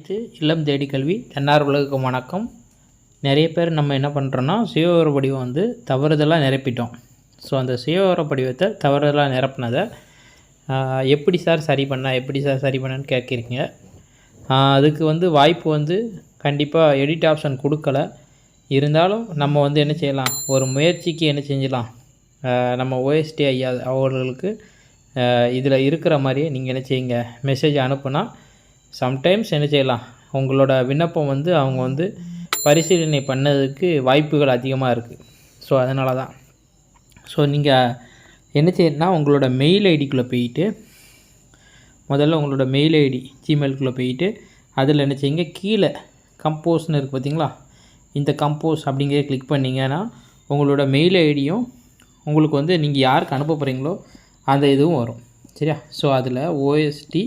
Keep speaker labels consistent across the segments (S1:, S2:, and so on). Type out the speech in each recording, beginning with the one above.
S1: இது இல்லம் தேடி கல்வி. தன்னார்வலகுக்கு வணக்கம். நிறைய பேர் நம்ம என்ன பண்ணுறோன்னா சுயவிவர படிவம் வந்து தவறுதலாக நிரப்பிட்டோம். ஸோ அந்த சுயவிவர படிவத்தை தவறுதலாக நிரப்பினதை எப்படி சார் சரி பண்ணால் எப்படி சார் சரி பண்ணன்னு கேட்குறீங்க. அதுக்கு வந்து வாய்ப்பு வந்து கண்டிப்பாக எடிட் ஆப்ஷன் கொடுக்கல. இருந்தாலும் நம்ம வந்து என்ன செய்யலாம்? ஒரு முயற்சிக்கு என்ன செஞ்சலாம் நம்ம ஓஎஸ்டி ஐயா அவர்களுக்கு இதில் இருக்கிற மாதிரியே நீங்கள் என்ன செய்யுங்க? மெசேஜ் அனுப்புனா சம்டைம்ஸ் என்ன செய்யலாம்? உங்களோட விண்ணப்பம் வந்து அவங்க வந்து பரிசீலனை பண்ணதுக்கு வாய்ப்புகள் அதிகமாக இருக்குது ஸோ அதனால தான் ஸோ நீங்கள் என்ன செய்யணும்னா உங்களோட மெயில் ஐடிக்குள்ளே போயிட்டு முதல்ல உங்களோட மெயில் ஐடி ஜிமெயிலுக்குள்ளே போயிட்டு அதில் என்ன செய்யுங்க? கீழே கம்போஸ்னு இருக்குது பார்த்தீங்களா இந்த கம்போஸ் அப்படிங்கிறத கிளிக் பண்ணிங்கன்னா உங்களோட மெயில் ஐடியும் உங்களுக்கு வந்து நீங்கள் யாருக்கு அனுப்ப போகிறீங்களோ அந்த இதுவும் வரும். சரியா? ஸோ அதில் ஓஎஸ்டி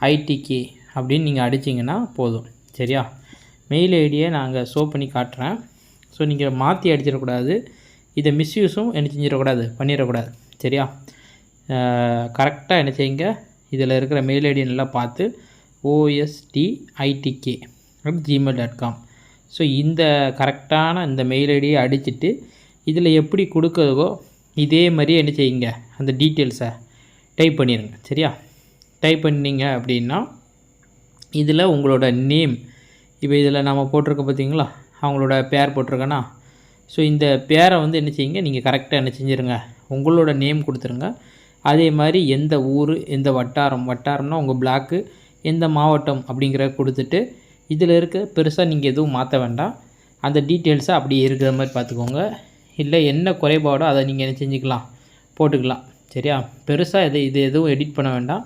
S1: ஐடிகே அப்படின்னு நீங்கள் அடிச்சிங்கன்னா போதும். சரியா? மெயில் ஐடியை நாங்கள் ஷோ பண்ணி காட்டுறேன். ஸோ நீங்கள் மாற்றி அடிச்சிடக்கூடாது. இதை மிஸ்யூஸும் என்ன செஞ்சிடக்கூடாது? பண்ணிடக்கூடாது. சரியா? கரெக்டாக என்ன செய்யுங்க? இதில் இருக்கிற மெயில் ஐடி நல்லா பார்த்து O S D I D K at Gmail dot com so இந்த கரெக்டான இந்த மெயில் ஐடியை அடிச்சிட்டு இதில் எப்படி கொடுக்குறதோ இதே மாதிரி என்ன செய்யுங்க? அந்த டீட்டெயில்ஸை டைப் பண்ணிடுங்க சரியா? டைப் பண்ணிங்க அப்படின்னா இதில் உங்களோட நேம் இப்போ இதில் நம்ம போட்டிருக்க பார்த்தீங்களா? அவங்களோட பேர் போட்டிருக்கேன்னா ஸோ இந்த பேரை வந்து என்ன செய்யுங்க நீங்கள் கரெக்டாக என்ன செஞ்சுருங்க. உங்களோட நேம் கொடுத்துருங்க. அதே மாதிரி எந்த ஊர் எந்த வட்டாரம் வட்டாரம்னா உங்கள் பிளாக்கு எந்த மாவட்டம் அப்படிங்கிறத கொடுத்துட்டு இதில் இருக்க பெருசாக நீங்கள் எதுவும் மாற்ற வேண்டாம். அந்த டீட்டெயில்ஸை அப்படியே இருக்கிற மாதிரி பார்த்துக்கோங்க. இல்லை என்ன குறைபாடோ அதை நீங்கள் என்ன செஞ்சுக்கலாம் போட்டுக்கலாம். சரியா? பெருசாக இது இது எதுவும் எடிட் பண்ண வேண்டாம்.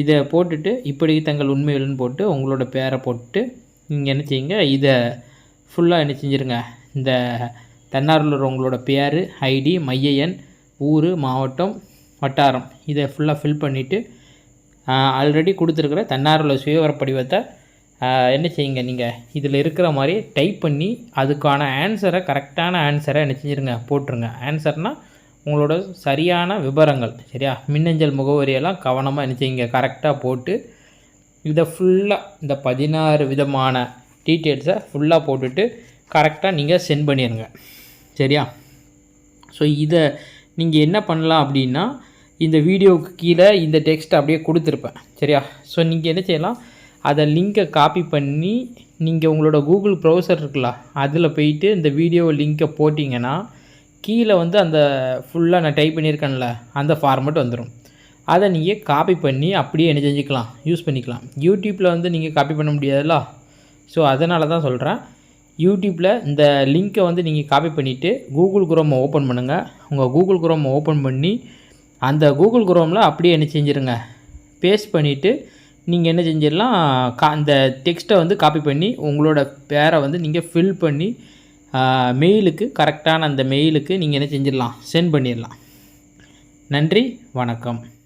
S1: இதை போட்டுட்டு இப்படி தங்கள் உண்மைகள்னு போட்டு உங்களோட பேரை போட்டு நீங்கள் என்ன செய்யுங்க? இதை ஃபுல்லாக என்ன செஞ்சுருங்க? இந்த தன்னார்வலர் உங்களோட பேர் ஐடி மைய எண் ஊர் மாவட்டம் வட்டாரம். இதை ஃபுல்லாக ஃபில் பண்ணிவிட்டு ஆல்ரெடி கொடுத்துருக்குற தன்னார்வலர் சுயவர படிவத்தை என்ன செய்யுங்க நீங்கள் இதில் இருக்கிற மாதிரி டைப் பண்ணி அதுக்கான ஆன்சரை கரெக்டான ஆன்சரை என்ன செஞ்சுருங்க? போட்டுருங்க. ஆன்சர்னால் உங்களோட சரியான விவரங்கள் சரியா? மின்னஞ்சல் முகவரியெல்லாம் கவனமாக என்ன செய்யுங்க கரெக்டாக போட்டு இதை ஃபுல்லாக இந்த பதினாறு விதமான டீட்டெயில்ஸை ஃபுல்லாக போட்டுட்டு கரெக்டாக நீங்கள் சென்ட் பண்ணிடுங்க சரியா? ஸோ இதை நீங்கள் என்ன பண்ணலாம் அப்படின்னா இந்த வீடியோவுக்கு கீழே இந்த டெக்ஸ்ட் அப்படியே கொடுத்துருப்பேன். சரியா? ஸோ நீங்கள் என்ன செய்யலாம் அதை லிங்கை காப்பி பண்ணி நீங்கள் உங்களோட கூகுள் ப்ரௌசர் இருக்குல்ல அதில் போயிட்டு இந்த வீடியோ லிங்கை போட்டிங்கன்னா கீழே வந்து அந்த ஃபுல்லாக நான் டைப் பண்ணியிருக்கேன்ல அந்த ஃபார்மெட் வந்துடும் அதை நீங்கள் காப்பி பண்ணி அப்படியே என்ன செஞ்சுக்கலாம் யூஸ் பண்ணிக்கலாம். யூடியூப்பில் வந்து நீங்கள் காப்பி பண்ண முடியாதுல்ல? ஸோ அதனால தான் சொல்கிறேன் யூடியூப்பில் இந்த லிங்க்கை வந்து நீங்கள் காப்பி பண்ணிவிட்டு கூகுள் குரோமை ஓப்பன் பண்ணுங்கள் உங்கள் கூகுள் குரோமை ஓப்பன் பண்ணி அந்த கூகுள் குரோமில் அப்படியே என்ன செஞ்சுருங்க பேஸ்ட் பண்ணிவிட்டு நீங்கள் என்ன செஞ்சிடலாம் கா அந்த டெக்ஸ்ட்டை வந்து காப்பி பண்ணி உங்களோட பேரை வந்து நீங்கள் ஃபில் பண்ணி மெயிலுக்கு கரெக்டான அந்த மெயிலுக்கு நீங்கள் என்ன செஞ்சிடலாம்? சென்ட் பண்ணிடலாம். நன்றி வணக்கம்.